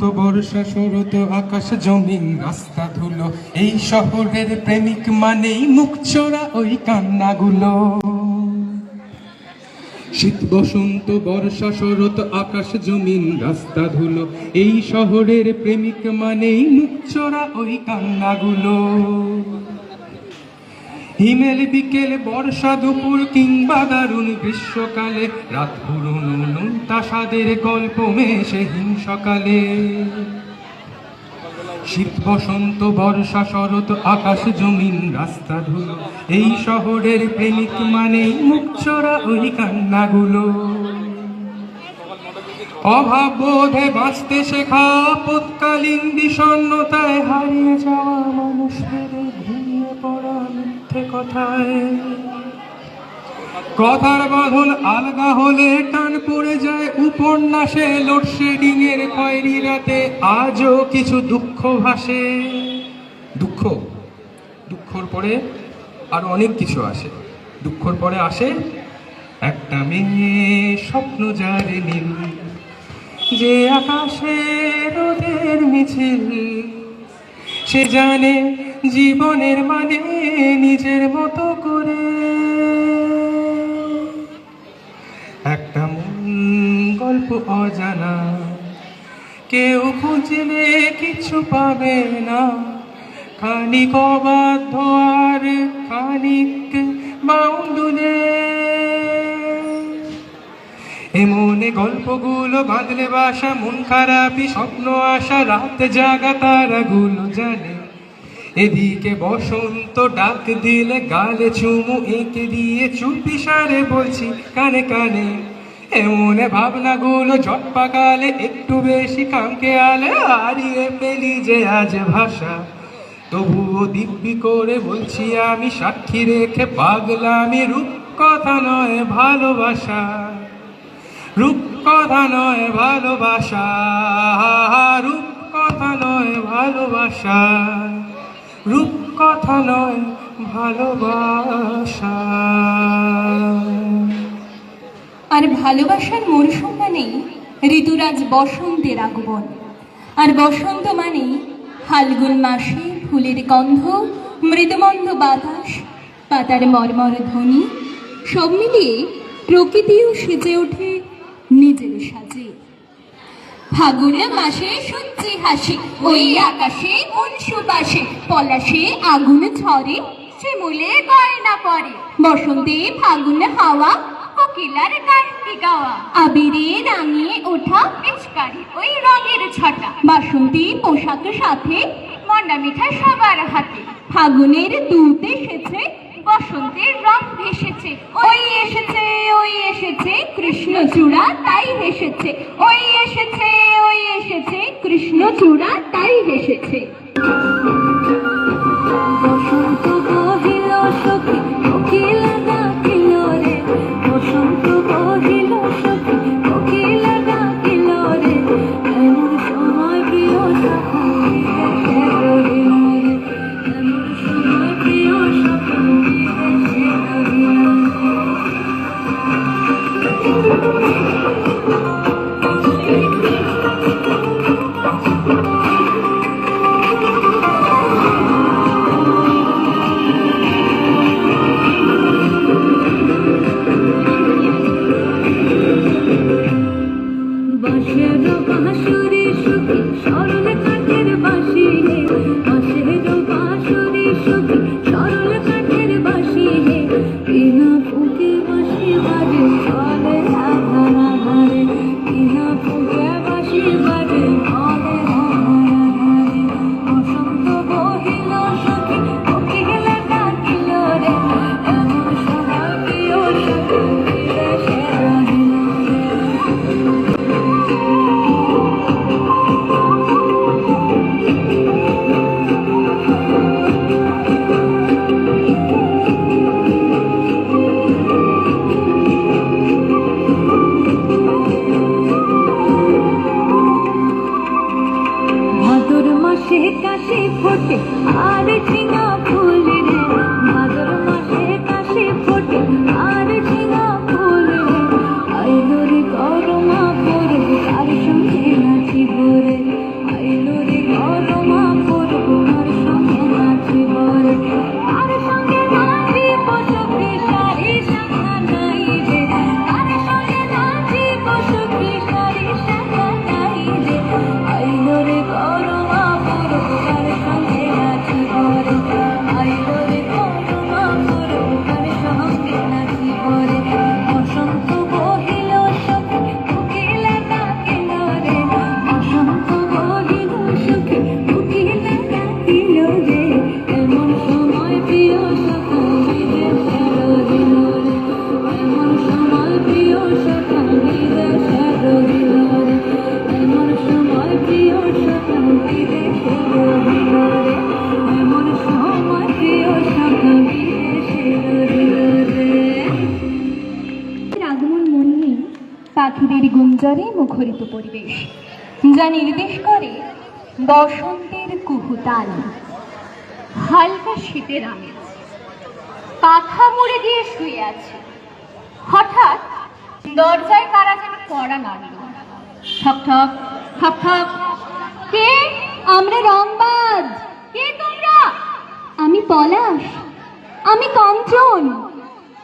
তো বর্ষা শরত আকাশ জমিন, রাস্তা ধুলো। এই শহরের প্রেমিক মানেই মুখ চোরা ওই কান্নাগুলো। শীত বসন্ত বর্ষা শরৎ আকাশ জমিন, রাস্তা ধুলো। এই শহরের প্রেমিক মানেই মুখ চোরা ওই কান্নাগুলো। হিমেল বিকেল, বর্ষা দুপুর কিংবা দারুণ গ্রীষ্মকালে, রাত পুরনো গল্প মেশে হিংসকালে শীত বসন্ত, বর্ষা শরৎ, আকাশ জমিন, রাস্তা ধুলো, এই শহরের প্রেমিক মানেই মুখ চোরা ওই কান্নাগুলো। অভাব বোধে বাঁচতে শেখা আপৎকালীন বিষণ্ণতায় হারিয়ে যাওয়া মানুষের মিথ্যে কথায়। কথার বাঁধন আলগা হলে টান পড়ে যায় উপন্যাসে লোডশেডিং এর খয়েরি রাতে আজও কিছু দুঃখ ভাসে। দুঃখ? দুঃখর পরে আরও অনেক কিছু আসে। দুঃখর পরে আসে একটা মেয়ে স্বপ্ন যারে নীল, যে আকাশে রোদের মিছিল। সে জানে জীবনের মানে নিজের মতো করে। একটা গল্প অজানা, কেউ খুঁজলে কিছু পাবে না। খানিক অবাধ্য আর খানিক বাউন্ডুলে। এমনে গল্পগুলো বাঁধলে বাসা, মন খারাপই, স্বপ্ন আসা রাত জাগা, তারাগুলো জানে। এদিকে বসন্ত ডাক দিলে গালে চুমু এঁকে দিয়ে চুপি সারে বলছি, কানে কানে। এমনে ভাবনাগুলো জট পাকালে একটু বেশি কামকে আলে, হারিয়ে ফেলি যে আজ ভাষা। তবুও দিব্যি করে বলছি, আমি সাক্ষী রেখে পাগলামি রূপ কথা নয়, ভালোবাসা। রূপ কথা নয়, ভালোবাসা। রূপ কথা নয়, ভালোবাসা। রূপ কথা নয় ভালোবাসা। আর ভালোবাসার মরশুম মানেই ঋতুরাজ বসন্তের আগমন। আর বসন্ত মানেই ফাল্গুন মাসে ফুলের গন্ধ, মৃদুমন্দ বাতাস, পাতার মর্মর ধ্বনি, সব মিলিয়ে প্রকৃতিও সেজে ওঠে নিজের সাজে। ফাগুন মাসে সূর্যি হাসি, ওই আকাশে মন সুবাসে, পলাশে আগুন ঝরে, শিমুলে গয়না পরে। বসন্তে ফাগুন হাওয়া, কোকিলার গানটি গাওয়া। আবিরে রাঙিয়ে ওঠা পিচকারি ওই রঙের ছটা। বাসন্তী পোশাক সাথে মন্ডা মিঠা সবার হাতে। ফাগুনের দুধ এসেছে বসন্তের রং ভেসেছে। ওই এসেছে ওই এসেছে, কৃষ্ণচূড়া তাই হেসেছে। ওই এসেছে ওই এসেছে, কৃষ্ণচূড়া তাই হেসেছে। গুঞ্জরে মুখরিত পরিবেশ, যা নির্দেশ করে বসন্তের কুহুতাল হালকা শীতের আমেজ। পাখা মুড়ে দিয়ে শুয়ে আছে। হঠাৎ দরজায় কারা যেন কড়া নাড়ল। ঠক ঠক ঠক ঠক। কে? আমরা রংবাজ। কে তোমরা? আমি পলাশ। আমি কাঞ্চন।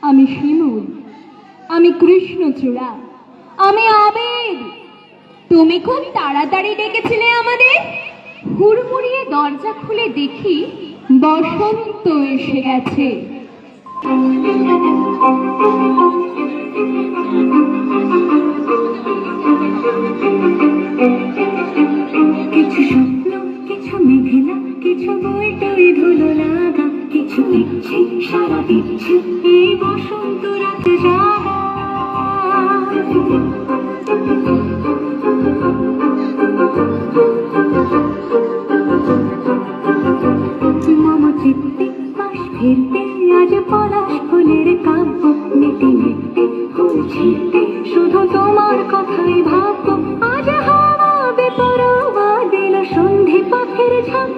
আমি শিমুল। আমি কৃষ্ণচূড়া। আমি আবেগ তুমি খুব তাড়াতাড়ি ডেকেছিলে আমাদের। হুড়মুড়িয়ে দরজা খুলে দেখি বসন্ত এসে গেছে। কিছু স্বপ্ন, কিছু মেঘলা, কিছু বই টই ধুলো লাগা, কিছু ইচ্ছে সারা দিচ্ছে এই বসন্ত রাতে শুধু তোমার কথাই ভাববো আজ হাওয়া বেপরোয়া দিল সন্ধে পাখির ঝাঁক।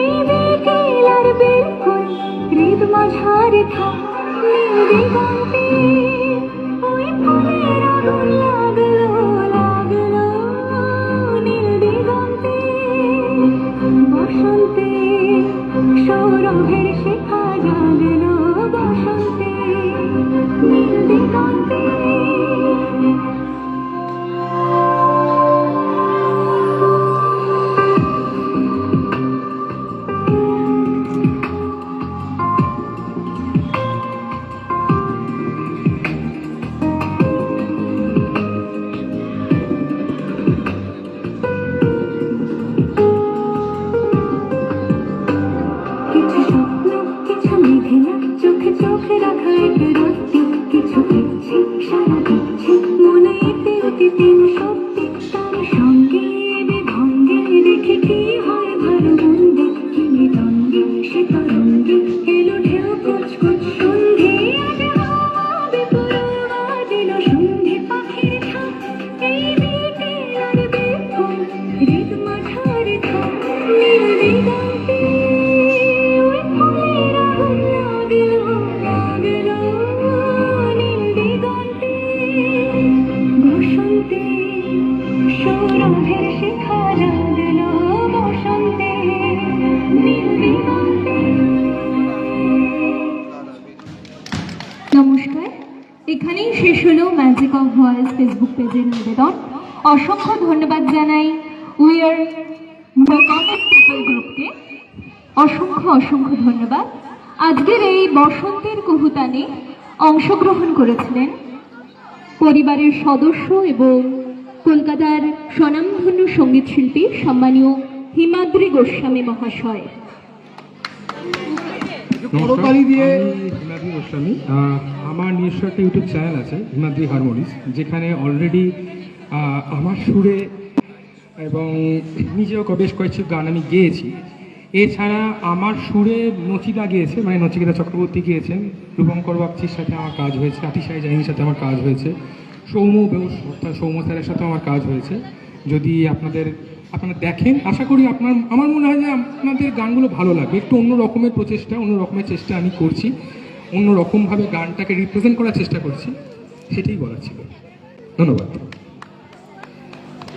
এই বিকেল আর বিলকুল হৃদ মাঝারে থাক। নীল দিগন্তে ওই ফুলের আগুন লাগল লাগল। নীল দিগন্তে বসন্তে সৌরভের শেখা জাগলো। নমস্কার। এখানেই শেষ হলো ম্যাজিক অফ ভয়েস ফেসবুক পেজের নিবেদন। অসংখ্য ধন্যবাদ জানাই। কমন পিপল গ্রুপকে অসংখ্য অসংখ্য ধন্যবাদ। আজকের এই বসন্তের কহুতানে অংশগ্রহণ করেছিলেন পরিবারের সদস্য এবং কলকাতার স্বনামধন্য সংগীত শিল্পী সম্মানীয় হিমাদ্রি গোস্বামী মহাশয়। দিয়ে হিমাদ্রি গোস্বামী। আমার নিজস্ব একটা ইউটিউব চ্যানেল আছে হিমাদ্রি হারমোনিস যেখানে অলরেডি আমার সুরে এবং নিজেও বেশ কয়েকটি গান আমি গেয়েছি। এছাড়া আমার সুরে নচিদা গিয়েছে মানে নচিকেতা চক্রবর্তী গিয়েছেন রূপঙ্কর বাগচির সাথে আমার কাজ হয়েছে আতিশাই জাহিনীর সাথে আমার কাজ হয়েছে। সৌম্য বেউস অর্থাৎ সৌম্য স্যারের সাথেও আমার কাজ হয়েছে। যদি আপনাদের, আপনারা দেখেন, আশা করি আপনার, আমার মনে হয় যে আপনাদের গানগুলো ভালো লাগবে। একটু অন্য রকমের প্রচেষ্টা, অন্য রকমের চেষ্টা আমি করছি। অন্য রকমভাবে গানটাকে রিপ্রেজেন্ট করার চেষ্টা করছি। সেটাই বলার ছিল। ধন্যবাদ।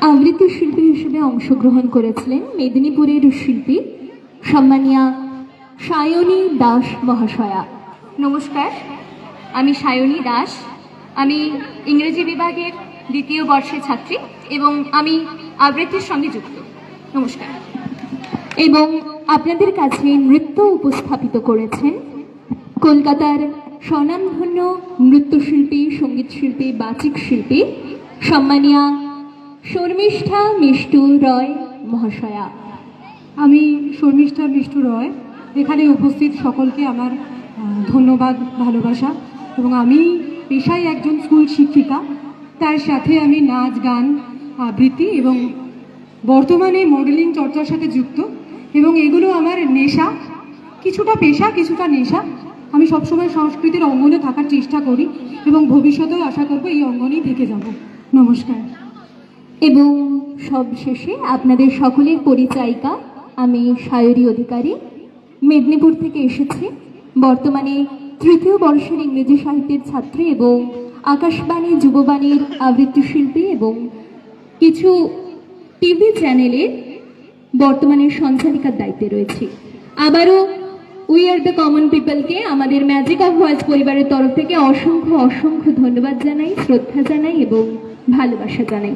আবৃত্তি শিল্পী হিসেবে অংশগ্রহণ করেছিলেন মেদিনীপুরের শিল্পী সম্মানিয়া সায়নী দাস মহাশয়া। নমস্কার, আমি সায়নী দাস। আমি ইংরেজি বিভাগের দ্বিতীয় বর্ষের ছাত্রী এবং আমি আবৃত্তির সঙ্গে যুক্ত। নমস্কার। এবং আপনাদের কাছে নৃত্য উপস্থাপিত করেছেন কলকাতার স্বনামধন্য নৃত্যশিল্পী সঙ্গীতশিল্পী বাচিক শিল্পী সম্মানিয়া শর্মিষ্ঠা মিষ্টু রয় মহাশয়া। আমি শর্মিষ্ঠা মিষ্টু রয়। এখানে উপস্থিত সকলকে আমার ধন্যবাদ ভালোবাসা এবং আমি পেশায় একজন স্কুল শিক্ষিকা। তার সাথে আমি নাচ, গান, আবৃত্তি এবং বর্তমানে মডেলিং চর্চার সাথে যুক্ত এবং এগুলো আমার নেশা। কিছুটা পেশা, কিছুটা নেশা। আমি সবসময় সংস্কৃতির অঙ্গনে থাকার চেষ্টা করি এবং ভবিষ্যতেও আশা করব এই অঙ্গনেই থেকে যাব। নমস্কার। এবং সবশেষে আপনাদের সকলের পরিচায়িকা আমি সায়রী অধিকারী। মেদিনীপুর থেকে এসেছি। বর্তমানে তৃতীয় বর্ষের ইংরেজি সাহিত্যের ছাত্রী এবং আকাশবাণী যুববাণীর আবৃত্তি শিল্পী এবং কিছু টিভি চ্যানেলের বর্তমানে সঞ্চালিকার দায়িত্বে রয়েছি। আবারও উই আর দ্য কমন পিপলকে আমাদের ম্যাজিক অফ ভয়েস পরিবারের তরফ থেকে অসংখ্য অসংখ্য ধন্যবাদ জানাই, শ্রদ্ধা জানাই এবং ভালোবাসা জানাই।